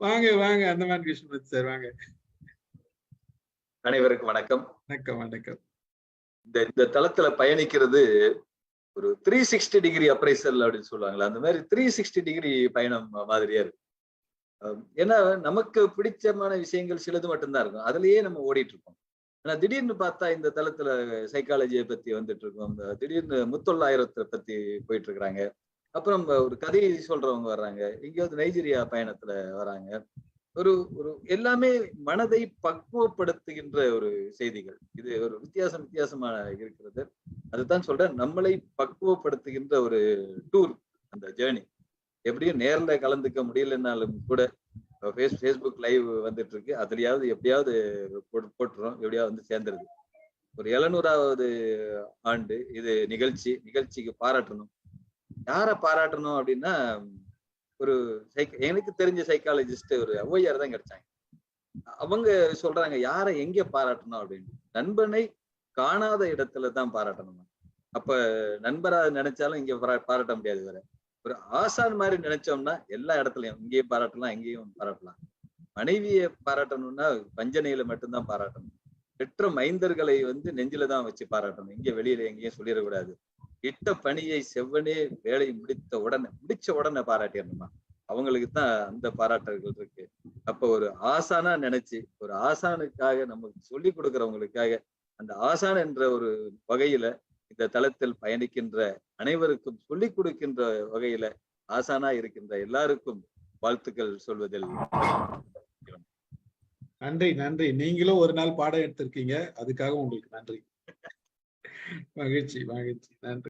வாங்க வாங்க. அந்தமான் கிருஷ்ணமூர்த்தி சார் வாங்க. அனைவருக்கும் வணக்கம். வணக்கம் வணக்கம். இந்த இந்த தளத்துல பயணிக்கிறது ஒரு த்ரீ சிக்ஸ்டி டிகிரி அப்ரைசல் அப்படின்னு சொல்லுவாங்களா அந்த மாதிரி த்ரீ சிக்ஸ்டி டிகிரி பயணம் மாதிரியா இருக்கு. ஏன்னா நமக்கு பிடிச்சமான விஷயங்கள் சிலது மட்டும்தான் இருக்கும். அதுலயே நம்ம ஓடிட்டு இருக்கோம் ஆனா திடீர்னு பார்த்தா இந்த தளத்துல சைக்காலஜியை பத்தி வந்துட்டு இருக்கோம் திடீர்னு முத்தொள்ளாயிரத்தை பத்தி போயிட்டு இருக்கிறாங்க அப்புறம் ஒரு கதை சொல்றவங்க வர்றாங்க. எங்கேயாவது நைஜீரியா பயணத்துல வராங்க ஒரு ஒரு எல்லாமே மனதை பக்குவப்படுத்துகின்ற ஒரு செய்திகள். இது ஒரு வித்தியாசம் வித்தியாசமா இருக்கிறது. அதுதான் சொல்றேன். நம்மளை பக்குவப்படுத்துகின்ற ஒரு டூர் அந்த ஜேர்னி எப்படியும் நேர்ல கலந்துக்க முடியலன்னாலும் கூட ஃபேஸ் ஃபேஸ்புக் லைவ் வந்துட்டு இருக்கு அதுலயாவது எப்படியாவது போட்டு போட்டுறோம். எப்படியாவது வந்து சேர்ந்துருது. ஒரு எழுநூறாவது ஆண்டு இது நிகழ்ச்சி. நிகழ்ச்சிக்கு பாராட்டணும். யாரை பாராட்டணும் அப்படின்னா ஒரு சைக் எனக்கு தெரிஞ்ச சைக்காலஜிஸ்ட் ஒரு ஔவையார் தான் கிடைச்சாங்க. அவங்க சொல்றாங்க யாரை எங்க பாராட்டணும்? அப்படின்னு. நண்பனை காணாத இடத்துல தான் அப்ப நண்பரா நினைச்சாலும் இங்க பாரா- பாராட்ட முடியாது வேற ஒரு ஆசான் மாதிரி நினைச்சோம்னா எல்லா இடத்துலயும் இங்கேயும் பாராட்டலாம் எங்கேயும் பாராட்டலாம். மனைவியை பாராட்டணும்னா வஞ்சனையில மட்டும்தான் பாராட்டணும். பெற்ற மைந்தர்களை வந்து நெஞ்சில தான் வச்சு பாராட்டணும். இங்க வெளியில எங்கேயும் சொல்லிடக்கூடாது. இட்ட பணியை செவ்வனே வேலை முடித்த உடனே முடிச்ச உடனே பாராட்டிடணுமா? அவங்களுக்கு தான் அந்த பாராட்டல்கள் இருக்கு. அப்ப ஒரு ஆசானா நினைச்சு ஒரு ஆசானுக்காக நமக்கு சொல்லி கொடுக்கிறவங்களுக்காக அந்த ஆசான் என்ற ஒரு வகையில இந்த தளத்தில் பயணிக்கின்ற அனைவருக்கும் சொல்லிக் கொடுக்கின்ற வகையில ஆசானா இருக்கின்ற எல்லாருக்கும் வாழ்த்துக்கள் சொல்வதில் நன்றி நன்றி. நீங்களும் ஒரு நாள் பாடம் எடுத்திருக்கீங்க. அதுக்காக உங்களுக்கு நன்றி. மகிழ்ச்சி மகிழ்ச்சி. நன்றி.